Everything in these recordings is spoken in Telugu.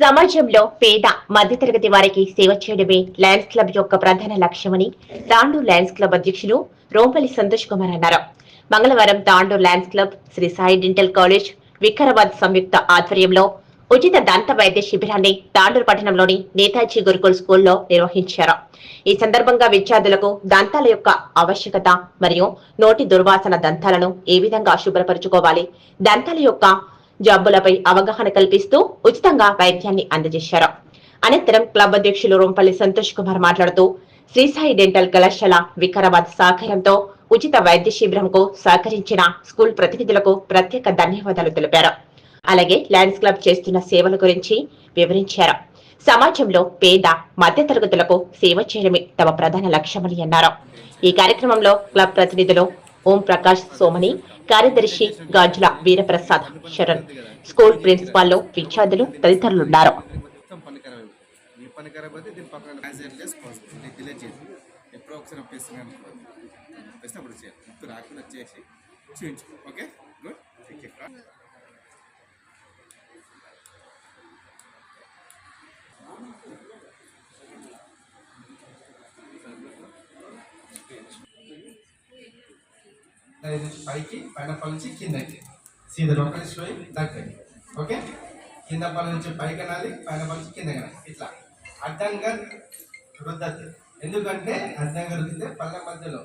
సమాజంలో పేద మధ్యతరగతి వారికి సేవ చేయడమే లయన్స్ క్లబ్ యొక్క ప్రధాన లక్ష్యమని తాండూర్ లయన్స్ క్లబ్ అధ్యక్షులు రోంపల్లి సంతోష్ కుమార్ అన్నారు. మంగళవారం Tandur lions club Sri Sai dental college Vikarabad సంయుక్త ఆధ్వర్యంలో ఉచిత దంత వైద్య శిబిరాన్ని తాండూర్ పట్టణంలోని నేతాజీ గురుకుల్ స్కూల్లో నిర్వహించారు. ఈ సందర్భంగా విద్యార్థులకు దంతాల యొక్క ఆవశ్యకత మరియు నోటి దుర్వాసన దంతాలను ఏ విధంగా శుభ్రపరచుకోవాలి దంతాల యొక్క జబ్బులపై అవగాహన కల్పిస్తూ ఉచితంగా వైద్యాన్ని అందజేశారు. అనంతరం క్లబ్ అధ్యక్షులు రొంపల్లి సంతోష్ కుమార్ మాట్లాడుతూ శ్రీసాయి డెంటల్ కళాశాల వికారాబాద్ సహకారంతో ఉచిత వైద్య శిబిరంకు సహకరించిన స్కూల్ ప్రతినిధులకు ప్రత్యేక ధన్యవాదాలు తెలిపారు. అలాగే లయన్స్ క్లబ్ చేస్తున్న సేవల గురించి వివరించారు. సమాజంలో పేద మధ్యతరగతులకు సేవ చేయడమే తమ ప్రధాన లక్ష్యమని అన్నారు. ఈ కార్యక్రమంలో క్లబ్ ప్రతినిధులు ఓం ప్రకాష్ సోమని కార్యదర్శి గాజుల వీరప్రసాద్ శరణ్. స్కూల్ ప్రిన్సిపాల్లో విద్యార్థులు తదితరులున్నారు. ఎప్పుడో ఒకసారి రాకుండా చేసి చూపించు ఓకే గుడ్ అనేది నుంచి పైకి పైన పళ్ళ నుంచి కిందకి. సీదా లోపలి స్లోయి దగ్గరికి. ఓకే? కింద పళ్ళ నుంచి పైకి అనాలి పైన పళ్ళ నుంచి కింద అనాలి. ఇట్లా. అడ్డంగా రుద్దద్దు. ఎందుకంటే అడ్డంగా రుద్దితే పళ్ళ మధ్యలో.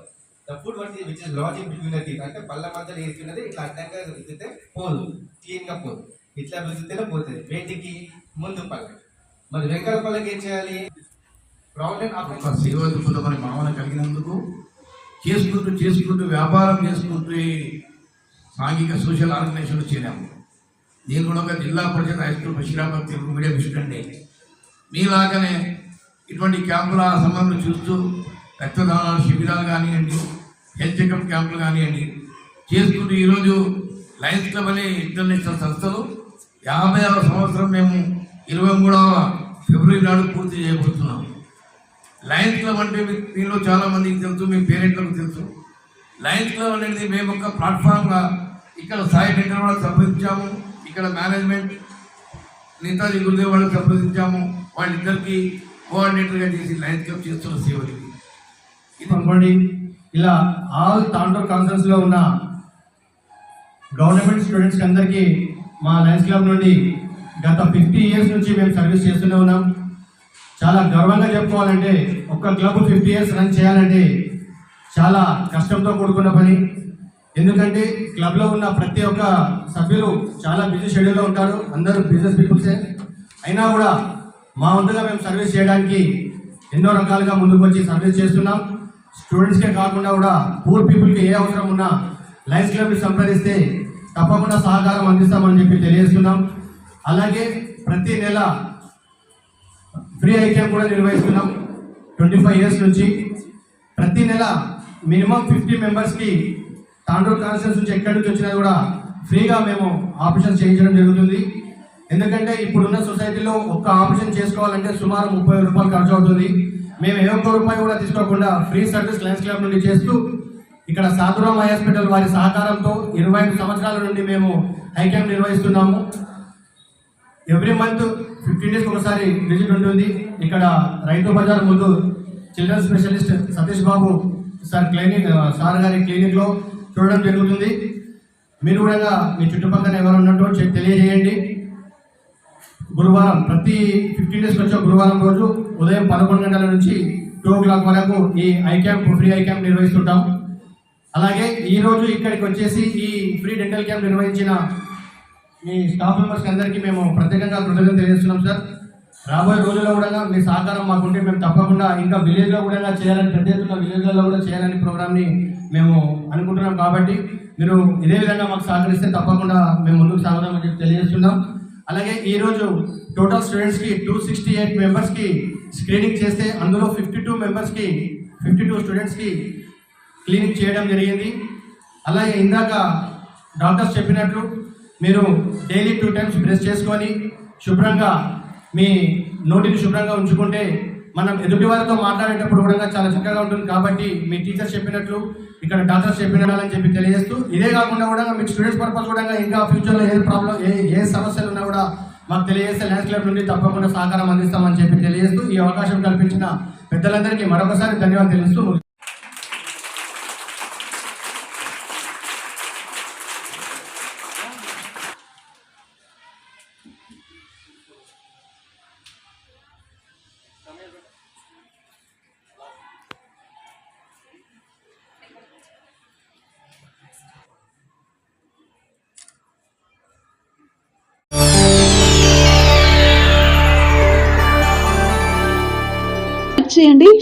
ద ఫుడ్ వంటి which is logic between the teeth అంటే పళ్ళ మధ్యలో ఏరుకున్నది ఇట్లా అడ్డంగా రుద్దితే పోదు. క్లీన్గా పోదు. ఇట్లా రుద్దితేనే పోతుంది. వేటికి? ముందు పళ్ళకి మరి వెంకల పళ్ళకి ఏం చేయాలి? రౌండ్ అండ్ ఒక అప్ సేవ కలిగినందుకు చేసుకుంటూ చేసుకుంటూ వ్యాపారం చేసుకుంటూ సాంఘిక సోషల్ ఆర్గనైజేషన్లో చేరాము. నేను కూడా ఒక Zilla Parishad high school Basheerabad Telugu medium student మీలాగానే ఇటువంటి క్యాంపుల సంబంధం చూస్తూ రక్తదానాలు శిబిరాలు కానివ్వండి హెల్త్ చెకప్ క్యాంపులు కానివ్వండి చేసుకుంటూ ఈరోజు లయన్స్ క్లబ్ అనే ఇంటర్నేషనల్ సంస్థలు యాభై ఆరు సంవత్సరం మేము ఇరవై మూడవ ఫిబ్రవరి నాడు పూర్తి చేయబోతున్నాం. లయన్స్ క్లబ్ అంటే దీనిలో చాలా మందికి తెలుసు మీ పేరెంట్లకు తెలుసు. లయన్స్ క్లబ్ అనేది మేము ఒక ప్లాట్ఫామ్గా ఇక్కడ సాయి టెండర్ వాళ్ళకి సంప్రదించాము ఇక్కడ మేనేజ్మెంట్ నేతాజీ గురుదేవ్ వాళ్ళకి సంప్రదించాము వాళ్ళిద్దరికి కోఆర్డినేటర్గా చేసి లయన్స్ క్లబ్ చేస్తున్న సేవలు ఇది. అనుకోండి ఇలా ఆల్ తాండూర్ కాన్ఫరెన్స్లో ఉన్న గవర్నమెంట్ స్టూడెంట్స్కి అందరికీ మా లయన్స్ క్లబ్ నుండి గత ఫిఫ్టీ ఇయర్స్ నుంచి మేము సర్వీస్ చేస్తూనే ఉన్నాం. చాలా గర్వంగా చెప్పుకోవాలంటే ఒక్క క్లబ్ ఫిఫ్టీ ఇయర్స్ రన్ చేయాలంటే చాలా కష్టంతో కూడుకున్న పని. ఎందుకంటే క్లబ్లో ఉన్న ప్రతి ఒక్క సభ్యులు చాలా బిజీ షెడ్యూల్లో ఉంటారు. అందరూ బిజినెస్ పీపుల్సే. అయినా కూడా మా వంతుగా మేము సర్వీస్ చేయడానికి ఎన్నో రకాలుగా ముందుకు వచ్చి సర్వీస్ చేస్తున్నాం. స్టూడెంట్స్కే కాకుండా కూడా పూర్ పీపుల్కి ఏ అవసరం ఉన్నా లయన్స్ క్లబ్ని సంప్రదిస్తే తప్పకుండా సహకారం అందిస్తామని చెప్పి తెలియజేస్తున్నాం. అలాగే ప్రతి నెల ఫ్రీ ఐ క్యాంప్ కూడా నిర్వహిస్తున్నాం. ట్వంటీ ఫైవ్ ఇయర్స్ నుంచి. ప్రతి నెల మినిమం ఫిఫ్టీ మెంబర్స్కి తాండూరు కాన్స్టిట్యూన్స్ నుంచి ఎక్కడి నుంచి వచ్చినా కూడా ఫ్రీగా మేము ఆపరేషన్ చేయించడం జరుగుతుంది. ఎందుకంటే ఇప్పుడున్న సొసైటీలో ఒక్క ఆపరేషన్ చేసుకోవాలంటే సుమారు ముప్పై రూపాయలు ఖర్చు అవుతుంది. మేము ఏ ఒక్క రూపాయి కూడా తీసుకోకుండా ఫ్రీ సర్వీస్ లయన్స్ క్లబ్ నుండి చేస్తూ ఇక్కడ సాధురామ్ హాస్పిటల్ వారి సహకారంతో ఇరవై ఐదు సంవత్సరాల నుండి మేము హై నిర్వహిస్తున్నాము. ఎవ్రీ మంత్ ఫిఫ్టీన్ డేస్ ఒకసారి విజిట్ ఉంటుంది. ఇక్కడ రైతు బజార్ ముందు children specialist Satish Babu sir clinic sir గారి క్లినిక్లో చూడడం జరుగుతుంది. మీరు కూడా మీ చుట్టుపక్కల ఎవరు ఉన్నట్టు తెలియజేయండి. గురువారం ప్రతి ఫిఫ్టీన్ డేస్కి వచ్చే గురువారం రోజు ఉదయం పదకొండు గంటల నుంచి టూ ఓ క్లాక్ వరకు ఈ eye camp free eye camp నిర్వహిస్తుంటాం. అలాగే ఈరోజు ఇక్కడికి వచ్చేసి ఈ ఫ్రీ డెంటల్ క్యాంప్ నిర్వహించిన మీ స్టాఫ్ మెంబర్స్ అందరికీ మేము ప్రత్యేకంగా కృతజ్ఞత తెలియజేస్తున్నాం సార్ రాబోయే రోజుల్లో కూడా మీ సహకారం మాకుంటే మేము తప్పకుండా ఇంకా విలేజ్లో కూడా చేయాలని పెద్ద ఎత్తున విలేజ్లలో కూడా చేయాలని ప్రోగ్రామ్ని మేము అనుకుంటున్నాం కాబట్టి మీరు ఇదే విధంగా మాకు సహకరిస్తే తప్పకుండా మేము ముందుకు సాగుదామని చెప్పి తెలియజేస్తున్నాం. అలాగే ఈరోజు టోటల్ స్టూడెంట్స్కి టూ సిక్స్టీ ఎయిట్ మెంబర్స్కి స్క్రీనింగ్ చేస్తే అందులో ఫిఫ్టీ టూ మెంబర్స్కి ఫిఫ్టీ టూ స్టూడెంట్స్కి క్లీనింగ్ చేయడం జరిగింది. అలాగే ఇందాక డాక్టర్స్ చెప్పినట్లు మీరు డైలీ టూ టైమ్స్ బ్రష్ చేసుకొని శుభ్రంగా మీ నోటిని శుభ్రంగా ఉంచుకుంటే మనం ఎదుటి వారితో మాట్లాడేటప్పుడు కూడా చాలా చక్కగా ఉంటుంది. కాబట్టి మీ టీచర్స్ చెప్పినట్లు ఇక్కడ డాక్టర్స్ చెప్పినారని చెప్పి తెలియజేస్తూ ఇదే కాకుండా కూడా మీ స్టూడెంట్స్ పర్పస్ కూడా ఇంకా ఫ్యూచర్లో ఏ ప్రాబ్లం ఏ ఏ సమస్యలు ఉన్నా కూడా మాకు తెలియజేస్తే ల్యాండ్స్ క్లబ్ నుండి తప్పకుండా సహకారం అందిస్తామని చెప్పి తెలియజేస్తూ ఈ అవకాశం కల్పించిన పెద్దలందరికీ మరొకసారి ధన్యవాదాలు తెలుస్తూ